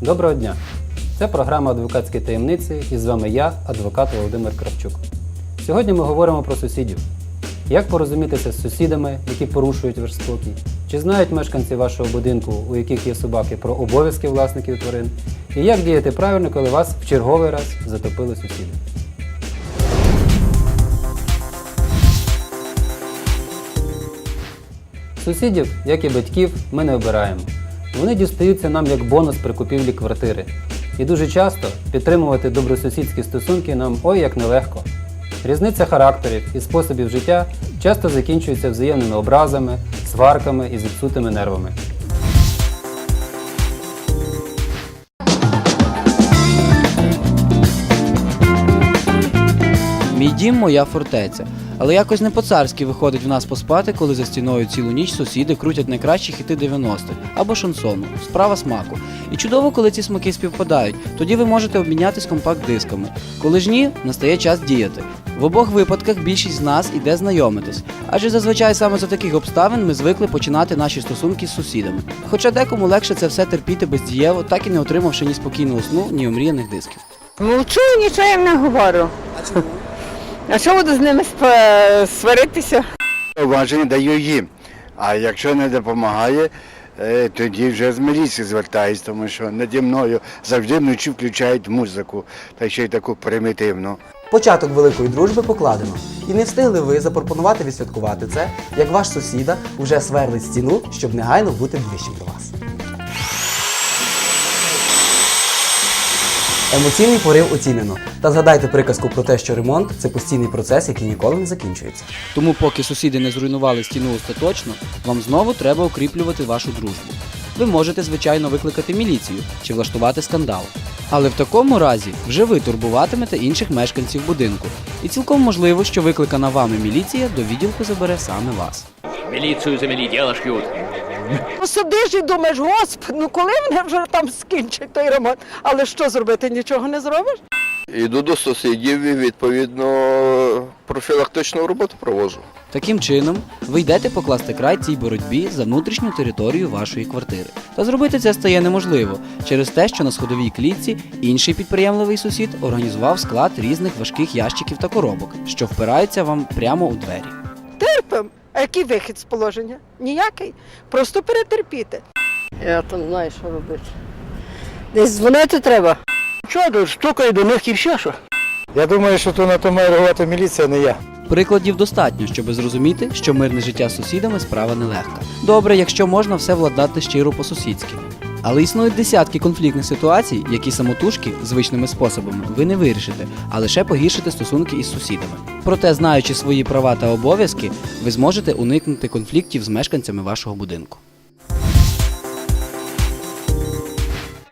Доброго дня! Це програма Адвокатські таємниці і з вами я, адвокат Володимир Кравчук. Сьогодні ми говоримо про сусідів. Як порозумітися з сусідами, які порушують ваш спокій? Чи знають мешканці вашого будинку, у яких є собаки, про обов'язки власників тварин? І як діяти правильно, коли вас в черговий раз затопили сусіди? Сусідів, як і батьків, ми не обираємо. Вони дістаються нам як бонус при купівлі квартири. І дуже часто підтримувати добросусідські стосунки нам ой як нелегко. Різниця характерів і способів життя часто закінчується взаємними образами, сварками і зіпсутими нервами. Дім моя фортеця. Але якось не по-царськи виходить в нас поспати, коли за стіною цілу ніч сусіди крутять найкращі хіти 90-х або шансону. Справа смаку. І чудово, коли ці смаки співпадають. Тоді ви можете обмінятись компакт-дисками. Коли ж ні, настає час діяти. В обох випадках більшість з нас іде знайомитись, адже зазвичай саме за таких обставин ми звикли починати наші стосунки з сусідами. Хоча декому легше це все терпіти бездієво, так і не отримавши ні спокійного сну, ні омріяних дисків. Мовчу, нічого їм не говорю. А чому? А що буду з ними сваритися? Уваження даю їм. А якщо не допомагає, е, тоді вже з міліції звертаюсь, тому що наді мною завжди вночі включають музику, та ще й таку примітивну. Початок великої дружби покладено. І не встигли ви запропонувати відсвяткувати це, як ваш сусіда уже сверлить стіну, щоб негайно бути ближчим до вас. Емоційний порив оцінено. Та згадайте приказку про те, що ремонт це постійний процес, який ніколи не закінчується. Тому, поки сусіди не зруйнували стіну остаточно, вам знову треба укріплювати вашу дружбу. Ви можете, звичайно, викликати міліцію чи влаштувати скандал. Але в такому разі вже ви турбуватимете інших мешканців будинку. І цілком можливо, що викликана вами міліція до відділку забере саме вас. Милицию замели, дело шьют. Ну, Сидиш і думаєш, господи, ну коли вони вже там скінчать той ремонт? Але що зробити? Нічого не зробиш? Іду до сусідів і відповідно профілактичну роботу проводжу. Таким чином, ви йдете покласти край цій боротьбі за внутрішню територію вашої квартири. Та зробити це стає неможливо через те, що на сходовій клітці інший підприємливий сусід організував склад різних важких ящиків та коробок, що впираються вам прямо у двері. А який вихід з положення? Ніякий. Просто перетерпіти. Я там знаю, що робити. Десь дзвонити треба. Чого, стукає до них і все, що? Я думаю, що то на то має реагувати міліція, не я. Прикладів достатньо, щоб зрозуміти, що мирне життя з сусідами справа нелегка. Добре, якщо можна все владнати щиро по-сусідськи. Але існують десятки конфліктних ситуацій, які самотужки звичними способами ви не вирішите, а лише погіршите стосунки із сусідами. Проте, знаючи свої права та обов'язки, ви зможете уникнути конфліктів з мешканцями вашого будинку.